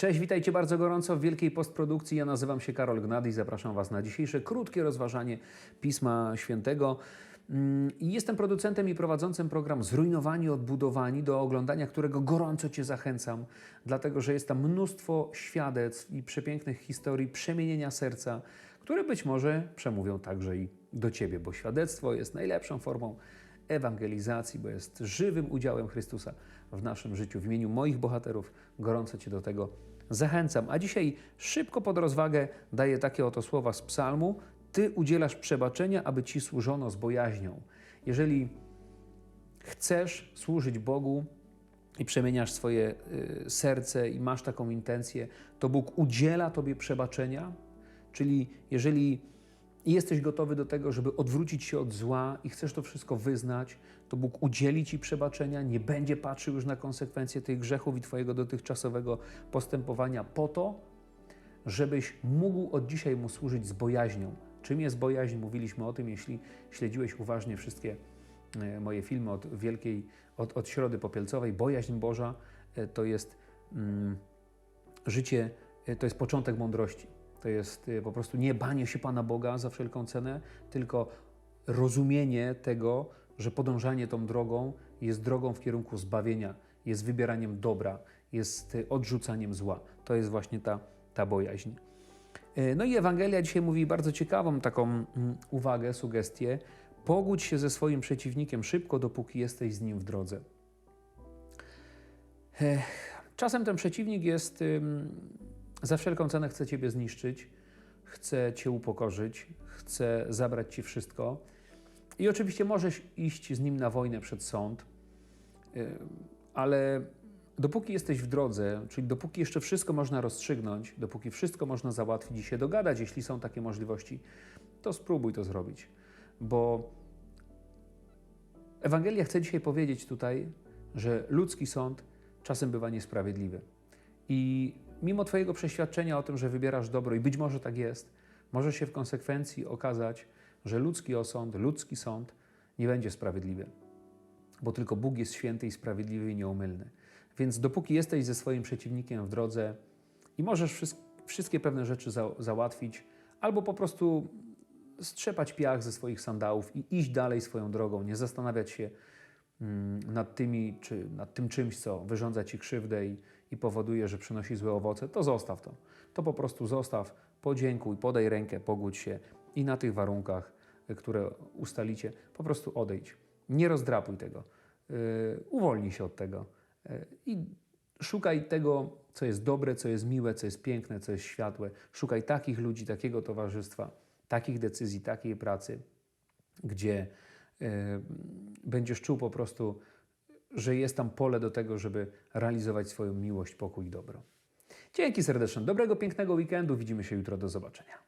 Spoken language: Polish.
Cześć, witajcie bardzo gorąco w wielkiej postprodukcji. Ja nazywam się Karol Gnady i zapraszam Was na dzisiejsze krótkie rozważanie Pisma Świętego. Mm, jestem producentem i prowadzącym program Zrujnowani, Odbudowani, do oglądania którego gorąco Cię zachęcam, dlatego że jest tam mnóstwo świadectw i przepięknych historii przemienienia serca, które być może przemówią także i do Ciebie, bo świadectwo jest najlepszą formą ewangelizacji, bo jest żywym udziałem Chrystusa w naszym życiu. W imieniu moich bohaterów gorąco Cię do tego zachęcam. A dzisiaj szybko pod rozwagę daję takie oto słowa z psalmu. Ty udzielasz przebaczenia, aby Ci służono z bojaźnią. Jeżeli chcesz służyć Bogu i przemieniasz swoje y, serce i masz taką intencję, to Bóg udziela Tobie przebaczenia. Czyli jeżeli jesteś gotowy do tego, żeby odwrócić się od zła i chcesz to wszystko wyznać, to Bóg udzieli Ci przebaczenia, nie będzie patrzył już na konsekwencje tych grzechów i Twojego dotychczasowego postępowania po to, żebyś mógł od dzisiaj Mu służyć z bojaźnią. Czym jest bojaźń? Mówiliśmy o tym, jeśli śledziłeś uważnie wszystkie e, moje filmy od wielkiej, od, od Środy Popielcowej. Bojaźń Boża e, to jest mm, życie, e, to jest początek mądrości. To jest po prostu nie banie się Pana Boga za wszelką cenę, tylko rozumienie tego, że podążanie tą drogą jest drogą w kierunku zbawienia, jest wybieraniem dobra, jest odrzucaniem zła. To jest właśnie ta, ta bojaźń. No i Ewangelia dzisiaj mówi bardzo ciekawą taką mm, uwagę, sugestię. Pogódź się ze swoim przeciwnikiem szybko, dopóki jesteś z nim w drodze. Czasem ten przeciwnik jest za wszelką cenę chce Ciebie zniszczyć, chce Cię upokorzyć, chce zabrać Ci wszystko. I oczywiście możesz iść z nim na wojnę przed sąd, ale dopóki jesteś w drodze, czyli dopóki jeszcze wszystko można rozstrzygnąć, dopóki wszystko można załatwić i się dogadać, jeśli są takie możliwości, to spróbuj to zrobić. Bo Ewangelia chce dzisiaj powiedzieć tutaj, że ludzki sąd czasem bywa niesprawiedliwy. I mimo Twojego przeświadczenia o tym, że wybierasz dobro, i być może tak jest, może się w konsekwencji okazać, że ludzki osąd, ludzki sąd nie będzie sprawiedliwy, bo tylko Bóg jest święty i sprawiedliwy i nieumylny. Więc dopóki jesteś ze swoim przeciwnikiem w drodze i możesz wszystkie pewne rzeczy za załatwić, albo po prostu strzepać piach ze swoich sandałów i iść dalej swoją drogą, nie zastanawiać się mm, nad, tymi, czy nad tym czymś, co wyrządza ci krzywdę i, i powoduje, że przynosi złe owoce, to zostaw to. To po prostu zostaw, podziękuj, podaj rękę, pogódź się i na tych warunkach, które ustalicie, po prostu odejdź. Nie rozdrapuj tego. Yy, uwolnij się od tego yy, i szukaj tego, co jest dobre, co jest miłe, co jest piękne, co jest światłe. Szukaj takich ludzi, takiego towarzystwa, takich decyzji, takiej pracy, gdzie yy, będziesz czuł po prostu, że jest tam pole do tego, żeby realizować swoją miłość, pokój i dobro. Dzięki serdeczne, dobrego, pięknego weekendu. Widzimy się jutro. Do zobaczenia.